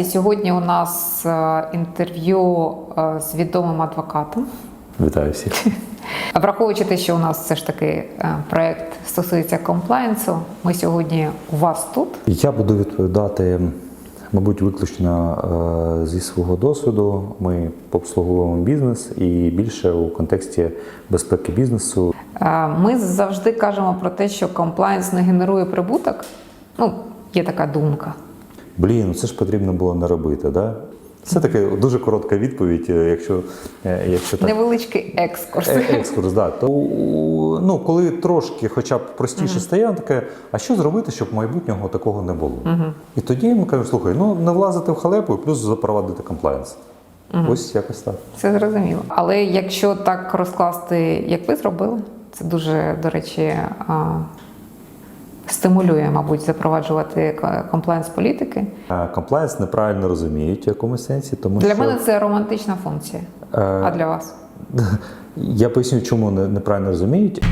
І сьогодні у нас е, інтерв'ю е, з відомим адвокатом. Вітаю всіх. Враховуючи те, що у нас все ж таки е, проект стосується комплаєнсу, ми сьогодні у вас тут. Я буду відповідати, мабуть, виключно зі свого досвіду. Ми обслуговуємо бізнес і більше у контексті безпеки бізнесу. Ми завжди кажемо про те, що комплаєнс не генерує прибуток. Ну, є така думка. Блін, ну це ж потрібно було не робити, да? Це таке дуже коротка відповідь, е, якщо, е, якщо так. Невеличкий екскурс. Е, Екскурс, да. То, ну, коли трошки хоча б простіше стає, таке, а що зробити, щоб майбутнього такого не було? І тоді ми кажемо, слухай, ну не влазити в халепу і плюс запровадити комплаєнс. Ось якось так. Це зрозуміло. Але якщо так розкласти, як ви зробили, це дуже, до речі, а, стимулює, мабуть, запроваджувати комплаєнс політики. Комплаєнс неправильно розуміють в якомусь сенсі, тому Для що мене це романтична функція. Е, А для вас? я поясню, чому не- неправильно розуміють.